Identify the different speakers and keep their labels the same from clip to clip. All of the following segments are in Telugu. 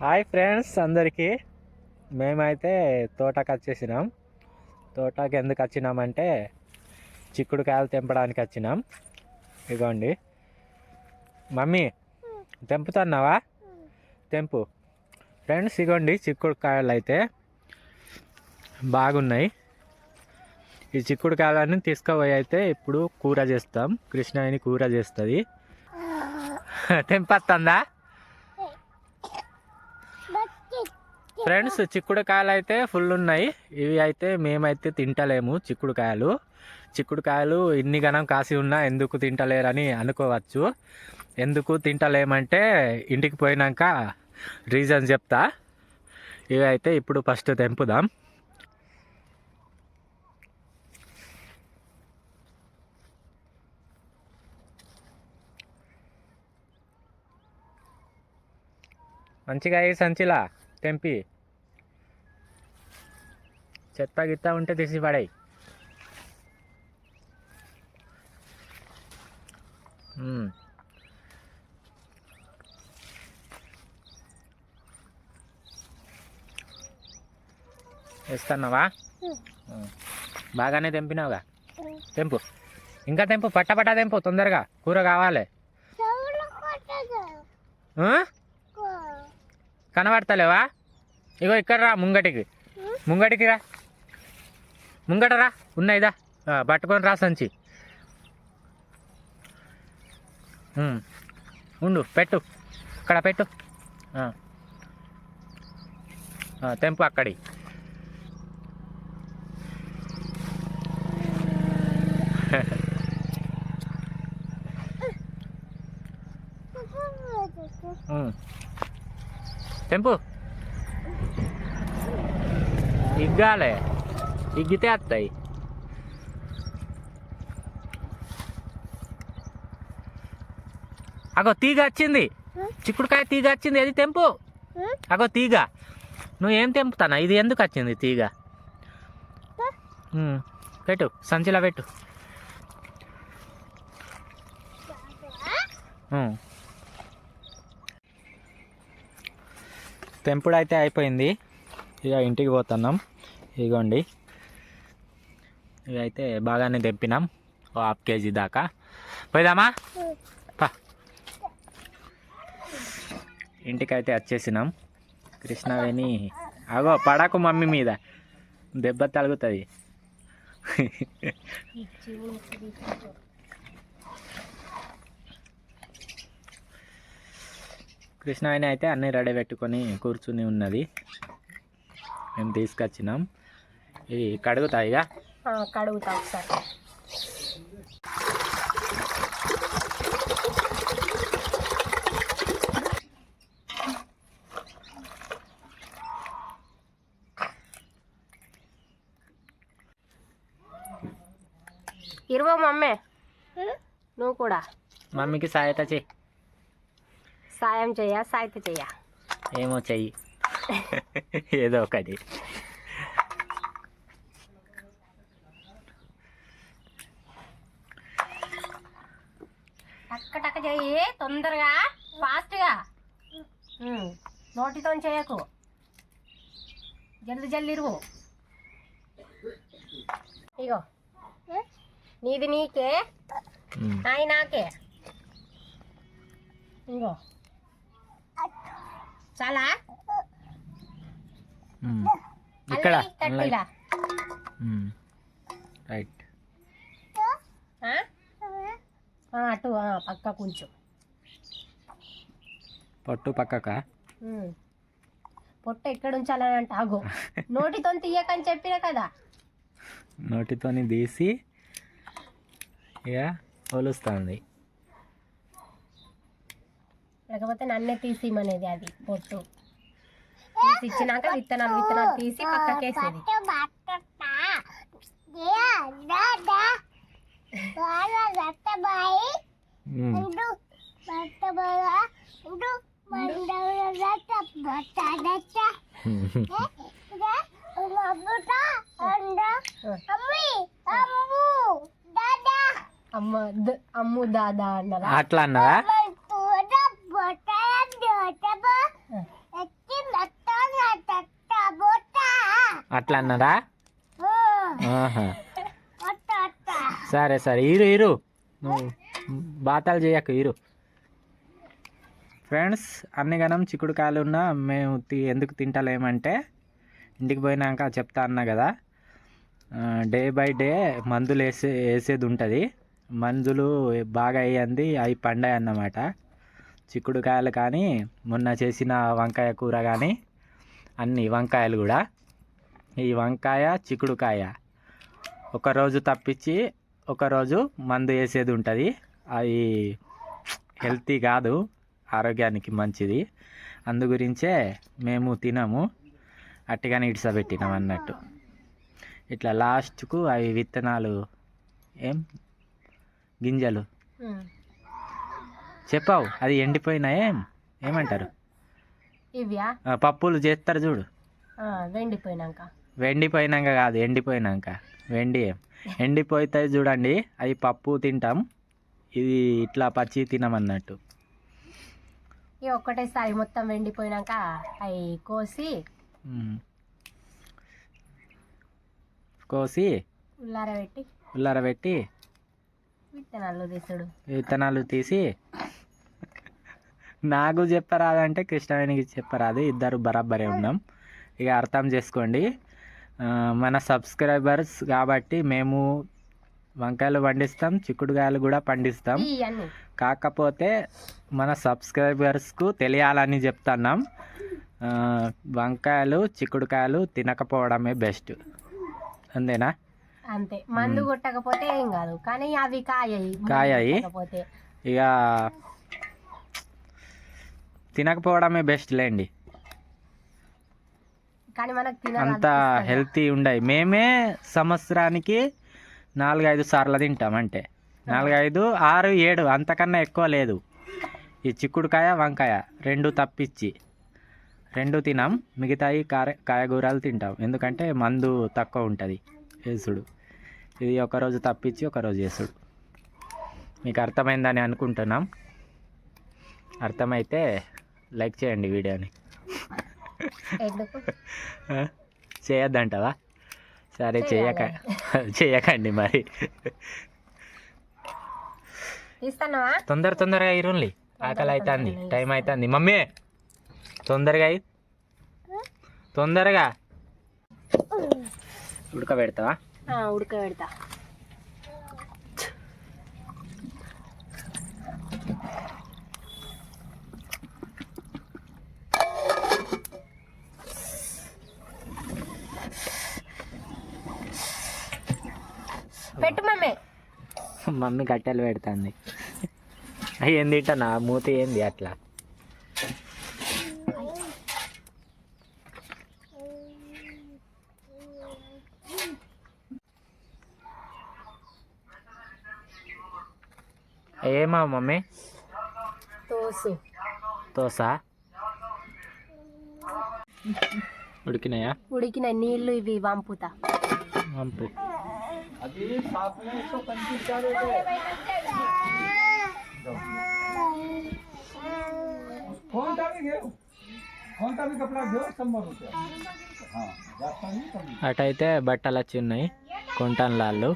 Speaker 1: హాయ్ ఫ్రెండ్స్ అందరికీ. మేమైతే తోటకు వచ్చేసినాం. తోటకి ఎందుకు వచ్చినామంటే చిక్కుడుకాయలు తెంపడానికి వచ్చినాం. ఇగోండి. మమ్మీ తెంపుతున్నావా? తెంపు. ఫ్రెండ్స్ ఇగోండి చిక్కుడుకాయలు అయితే బాగున్నాయి. ఈ చిక్కుడుకాయలన్నీ తీసుకుపోయి అయితే ఇప్పుడు కూర చేస్తాం. కృష్ణాయిని కూర చేస్తుంది. తెంపత్తందా? ఫ్రెండ్స్ చిక్కుడుకాయలు అయితే ఫుల్ ఉన్నాయి. ఇవి అయితే మేమైతే తింటలేము చిక్కుడుకాయలు. చిక్కుడుకాయలు ఇన్ని గణం కాసి ఉన్నా ఎందుకు తింటలేరని అనుకోవచ్చు. ఎందుకు తింటలేమంటే ఇంటికి పోయినాక రీజన్ చెప్తా. ఇవి అయితే ఇప్పుడు ఫస్ట్ తెంపుదాం. మంచిగా ఈ సంచిలా? తెంపి. చెత్త గిత్త ఉంటే తీసి పడాయి. వేస్తున్నావా. బాగానే తెంపినావుగా. తెంపు. ఇంకా తెంపు. పట్ట పట్ట తెంపు. తొందరగా. కూర కావాలి? కనబడతలేవా? ఇగో ఇక్కడ రా ముంగటికి. ముంగటికి రా. ముంగట రా ఉన్నాయిదా పట్టుకొని రా సంచి. ఉండు పెట్టు. అక్కడ పెట్టు. తెంపు అక్కడి. తెంపు. ఇగ్గాలే. ఇగ్గితే వస్తాయి అగో తీగ వచ్చింది చిక్కుడుకాయ తీగ వచ్చింది అది తెంపు? అగో తీగ. నువ్వు ఏం తెంపుతానా? ఇది ఎందుకు వచ్చింది తీగ? పెట్టు. సంచిలో పెట్టు. తెంపుడు అయితే అయిపోయింది. ఇక ఇంటికి పోతున్నాం. ఇగోండి. ఇవి అయితే బాగానే తెంపినాం ఓ హాఫ్ కేజీ దాకా. పోయిదామా? పా. ఇంటికైతే వచ్చేసినాం. కృష్ణవేణి అగో పడకు మమ్మీ మీద. దెబ్బ తలుగుతుంది కృష్ణవేణి అయితే అన్నీ రెడీ పెట్టుకొని కూర్చుని ఉన్నది. మేము తీసుకొచ్చినాం. ఇవి కడుగుతాయిగా.
Speaker 2: కడుగుతా ఒకసారి. ఇరవై మమ్మే. నువ్వు కూడా.
Speaker 1: మమ్మీకి సాయత చెయ్యి
Speaker 2: సాయం చెయ్య సాయిత చెయ్య
Speaker 1: ఏమో చెయ్యి. ఏదో ఒకటి.
Speaker 2: చెయ్యి తొందరగా ఫాస్ట్గా. నోటితో చేయకు. జల్ది జల్ది ఇరువు. ఇగో. నీది నీకే. నాయి నాకే. ఇంకో చాలా.
Speaker 1: ఇక్కడ. రైట్.
Speaker 2: అటు ఆ, పక్క కొంచెం.
Speaker 1: పొట్టు పక్కక.
Speaker 2: పొట్ట ఎక్కడ ఉంచాలని అంటే ఆగో. నోటితో తీయకని చెప్పిన కదా.
Speaker 1: నోటితోని తీసి ఇక ఒలుస్తుంది.
Speaker 2: లేకపోతే నన్నే తీసిమనేది అది పొట్టు. తీసి ఇచ్చినాక విత్తనాలు విత్తనాలు తీసి పక్కకేసేది. అమ్మ అమ్ము దాదా. అన్నారా?
Speaker 1: అట్లా
Speaker 2: అన్నారా
Speaker 1: అట్లా అన్నారా? సరే సరే ఇరు ఇరు. నువ్వు బాతాలు చేయక ఇరు. ఫ్రెండ్స్ అన్ని గనం చిక్కుడుకాయలు ఉన్నా మేము తి ఎందుకు తింటలేమంటే ఇంటికి పోయినాక చెప్తా అన్నా కదా డే బై డే మందులు వేసే వేసేది ఉంటుంది. మందులు బాగా అయ్యింది అవి పండాయి అన్నమాట. చిక్కుడుకాయలు కానీ మొన్న చేసిన వంకాయ కూర కానీ అన్ని వంకాయలు కూడా. ఈ వంకాయ చిక్కుడుకాయ ఒకరోజు తప్పించి ఒకరోజు మందు వేసేది ఉంటుంది. అవి హెల్తీ కాదు ఆరోగ్యానికి మంచిది. అందు గురించే మేము తినము. అట్టిగానే ఇడిసబెట్టినాం అన్నట్టు. ఇట్లా లాస్ట్కు అవి విత్తనాలు ఏం? గింజలు. చెప్పావు అది ఎండిపోయినా ఏం? ఏమంటారు? పప్పులు చేస్తారు చూడు.
Speaker 2: వెండిపోయినాక.
Speaker 1: వెండిపోయినాక కాదు ఎండిపోయినాక. వెండి ఏం? ఎండిపోతాయి చూడండి అవి పప్పు తింటాం. ఇది ఇట్లా పచ్చి తినమన్నట్టు.
Speaker 2: ఇక ఒక్కటేసారి మొత్తం వెండిపోయినాక అవి కోసి.
Speaker 1: కోసి
Speaker 2: ఉల్లారబెట్టి
Speaker 1: ఉల్లారబెట్టి
Speaker 2: విత్తనాలు తీసుడు.
Speaker 1: విత్తనాలు తీసి నాకు చెప్పరాదంటే కృష్ణవేణికి చెప్పరాదు. ఇద్దరు బరాబరే ఉన్నాం. ఇక అర్థం చేసుకోండి. మన సబ్స్క్రైబర్స్ కాబట్టి మేము వంకాయలు పండిస్తాం చిక్కుడుకాయలు కూడా పండిస్తాం. కాకపోతే మన సబ్స్క్రైబర్స్కు తెలియాలని చెప్తున్నాం. వంకాయలు చిక్కుడుకాయలు తినకపోవడమే బెస్ట్. అంతేనా?
Speaker 2: అంతే. మందు కొట్టకపోతే ఏం కాదు. కానీ అవి కాయయి.
Speaker 1: కాయయి. ఇక తినకపోవడమే బెస్ట్ లేండి.
Speaker 2: కానీ మనకు
Speaker 1: అంత హెల్తీ ఉండయి. మేమే సంవత్సరానికి నాలుగైదు సార్లు తింటాం అంటే నాలుగైదు ఆరు ఏడు అంతకన్నా ఎక్కువ లేదు. ఈ చిక్కుడుకాయ వంకాయ రెండు తప్పించి రెండు తినాం మిగతాయి కార కాయగూరలు తింటాం. ఎందుకంటే మందు తక్కువ ఉంటుంది. వేసుడు ఇది ఒకరోజు తప్పించి ఒకరోజు వేసుడు మీకు అర్థమైందని అనుకుంటున్నాం. అర్థమైతే లైక్ చేయండి వీడియోని? చేయొద్దంటావా? సరే చేయక. చేయకండి మరి. తొందర తొందరగా ఇరుండి ఆకలి అవుతుంది టైం అవుతుంది మమ్మీ తొందరగా అయి తొందరగా. ఉడకబెడతావా?
Speaker 2: ఉడకబెడతా. పెట్టు మమ్మీ.
Speaker 1: మమ్మీ కట్టెలు పెడుతుంది. ఏం తింటానా? మూతి ఏంది అట్లా? ఏమా మమ్మీ?
Speaker 2: తోసు.
Speaker 1: దోశ ఉడికినాయా?
Speaker 2: ఉడికిన నీళ్ళు ఇవి వంపుతా.
Speaker 1: పంపు అటైతే బట్టలు వచ్చి ఉన్నాయి. కొంటాను లాళ్ళు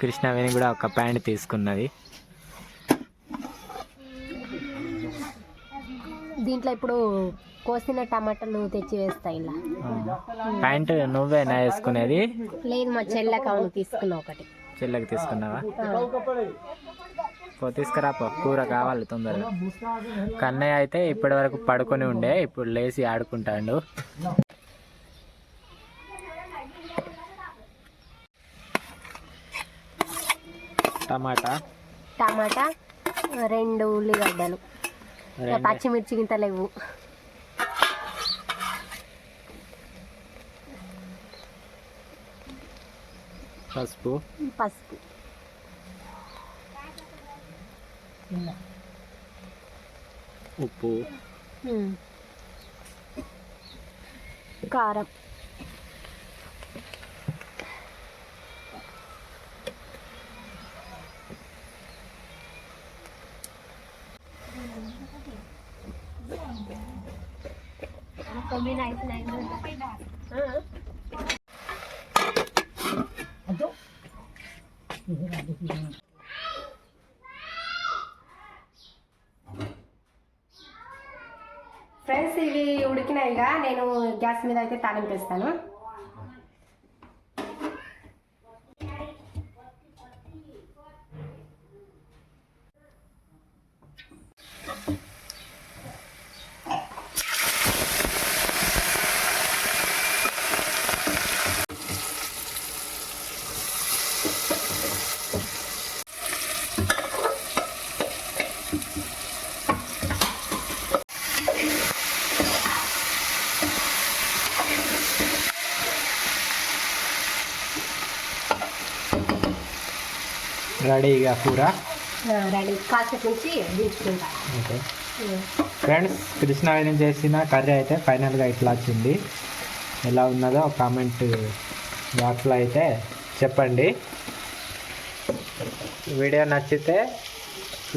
Speaker 1: కృష్ణవేణి కూడా ఒక ప్యాంట్ తీసుకున్నది.
Speaker 2: దీంట్లో ఇప్పుడు కోసిన టమాటాలు తెచ్చి వేస్తా ఇలా.
Speaker 1: ప్యాంట్ నువ్వేనా వేసుకునేది?
Speaker 2: లేదు మా చెల్లెక అవును తీసుకున్నా ఒకటి.
Speaker 1: చెల్లెకి తీసుకున్నావా? పో తీసుకురా పో కూర కావాలి తొందరగా. కన్నయ్య అయితే ఇప్పటి వరకు పడుకొని ఉండే ఇప్పుడు లేచి ఆడుకుంటాడు. టమాటా?
Speaker 2: టమాటా రెండు ఉల్లిగడ్డలు. పచ్చిమిర్చి గింత లేవు.
Speaker 1: Passou?
Speaker 2: Passou.
Speaker 1: O
Speaker 2: pô. Hum. Cara. Vou combinar isso né? Vou combinar. Uhum. Friends ఇవి ఉడికినాయిగా. నేను గ్యాస్ మీద అయితే తాలింపేస్తాను
Speaker 1: రెడీగా కూర?
Speaker 2: రెడీ. కాసేపు నుంచి దించుకుంటా.
Speaker 1: ఓకే. ఫ్రెండ్స్ కృష్ణాయనం చేసిన కర్రీ అయితే ఫైనల్గా ఇట్లా వచ్చింది. ఎలా ఉన్నదో కామెంట్ బాక్స్లో అయితే చెప్పండి. వీడియో నచ్చితే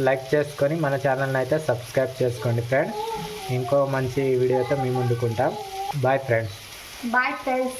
Speaker 1: లైక్ చేసుకొని మన ఛానల్ని అయితే సబ్స్క్రైబ్ చేసుకోండి ఫ్రెండ్స్. ఇంకో మంచి వీడియోతో మీ ముందుకుంటాం. Bye friends
Speaker 2: bye friends